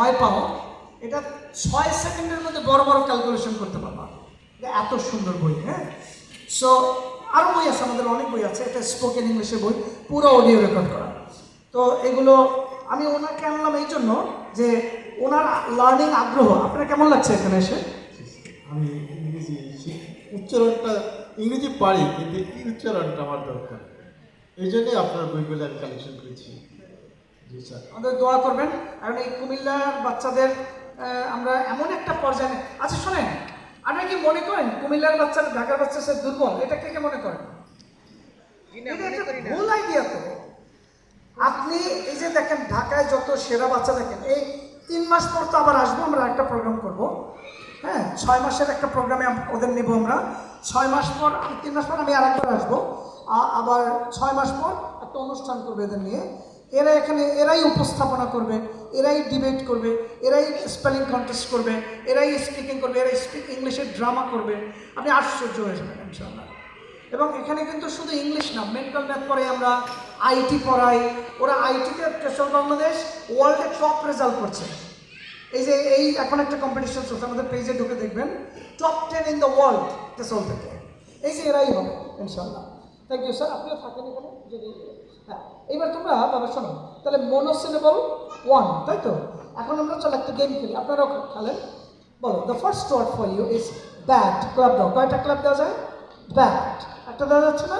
ভয় পাও, এটা ছয় সেকেন্ডের মধ্যে বড় বড় ক্যালকুলেশন করতে পারবা। এত সুন্দর বই হ্যাঁ? সো আরও বই আছে, আমাদের অনেক বই আছে, এটা স্পোকেন ইংলিশের বই, পুরো অডিও রেকর্ড করা। তো এগুলো আমি ওনাকে আনলাম এই জন্য যে ওনার লার্নিং আগ্রহ, আপনার কেমন লাগছে এখানে এসে? আমি ইংরেজি উচ্চারণটা ইংরেজি পারি, কিন্তু উচ্চারণটা আমার দরকার? এই জন্যই আপনার বইগুলো আমি কালেকশন করেছি। আমাদের দোয়া করবেন। কারণ এই কুমিল্লার বাচ্চাদের আমরা এমন একটা পর্যায়ে আচ্ছা শোনেন আপনি কি মনে করেন কুমিল্লার বাচ্চা ঢাকার বাচ্চা সে দুর্বল? এটা কে কে মনে করেন? ভুল আইডিয়া তো। আপনি এই যে দেখেন ঢাকায় যত সেরা বাচ্চা দেখেন এই তিন মাস পর তো আবার আসব আমরা একটা প্রোগ্রাম করব। হ্যাঁ ছয় মাসের একটা প্রোগ্রামে ওদের নেব আমরা। ছয় মাস পর তিন মাস পর আমি আর একবার আসব আবার ছয় মাস পর একটা অনুষ্ঠান করবে এদের নিয়ে। এরা এখানে, এরাই উপস্থাপনা করবে, এরাই ডিবেট করবে, এরাই স্পেলিং কন্টেস্ট করবে, এরাই স্পিকিং করবে, এরাই স্পিক ইংলিশের ড্রামা করবে। আপনি আশ্চর্য হয়ে যাবেন ইনশাল্লাহ এবং এখানে কিন্তু শুধু ইংলিশ না মেন্টাল ম্যাথ পড়াই আমরা আইটি পড়াই, ওরা আইটিতে টেসল বাংলাদেশ ওয়ার্ল্ডে টপ রেজাল্ট করছে। এই যে, এই এখন একটা কম্পিটিশন চলছে, আমাদের পেজে ঢুকে দেখবেন top ten in the world টেসল থেকে এই যে, এরাই হবে ইনশাল্লাহ থ্যাংক ইউ স্যার আপনিও থাকেন এখানে, যদি হ্যাঁ এইবার তোমরা, বাবা, শোনো। তাহলে মোনোসিলেবল ওয়ান তাই তো? এখন আমরা চলো একটা গেম খেলি। আপনারাও খেলেন। বলো the first word for you is bat clap দাও। কয়টা ক্লাব দেওয়া যায়? ব্যাট একটা দেওয়া যাচ্ছে না?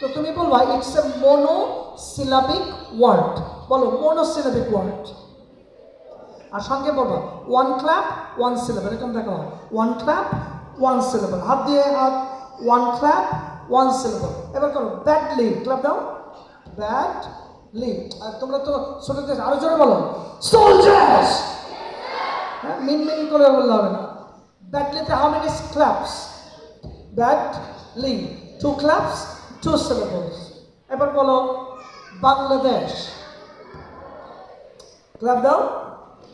তো তুমি বলবা ইটস এ মোনোসিলাবিক ওয়ার্ড বলো মোনোসিলাবিক ওয়ার্ড আর সঙ্গে বলব ওয়ান ক্লাব ওয়ান সিলেবল এরকম দেখো ওয়ান ক্লাব ওয়ান সিলেবল হাত দিয়ে হাত ওয়ান ক্ল্যাপ ওয়ান সিলেবল এবার করো ব্যাডলি ক্লাব দাও। ব্যাডলি আর তোমরা তো ছোটদের আরও জোরে বলো সোলজার্স হ্যাঁ মিন মিন করে বললে হবে না। ব্যাডলিতে how many claps badly two claps two syllables এবার বলো বাংলাদেশ ক্লাব দাও।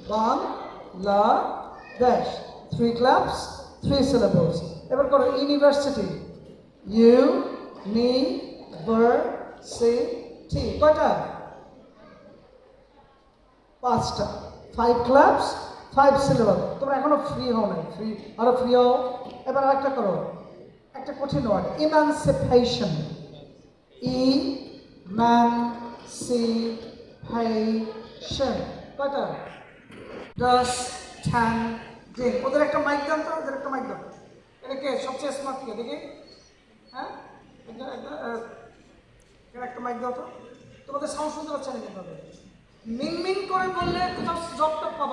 Bangladesh three claps three syllables এবার করো ইউনিভার্সিটি ইউ ভার কয়টা? পাঁচটা। ফাইভ ক্লাবস ফাইভ সিলেবল তোমরা এখনও ফ্রি হও নাই। ফ্রি আরও ফ্রি হও। এবার আরেকটা করো। একটা কঠিন word emancipation e man ci pation কয়টা? দশ ঠ্যান যে ওদের একটা মাইক দাও তো, ওদের একটা মাইক দাও। এটা কে? সবচেয়ে স্মার্ট কে? দেখি। হ্যাঁ? একটা মাইক দাও তো। তোমাদের সাউন্ড শুনতে পাচ্ছে না কিন্তু। মিন মিন করে বললে কোথাও জবটা পাবা।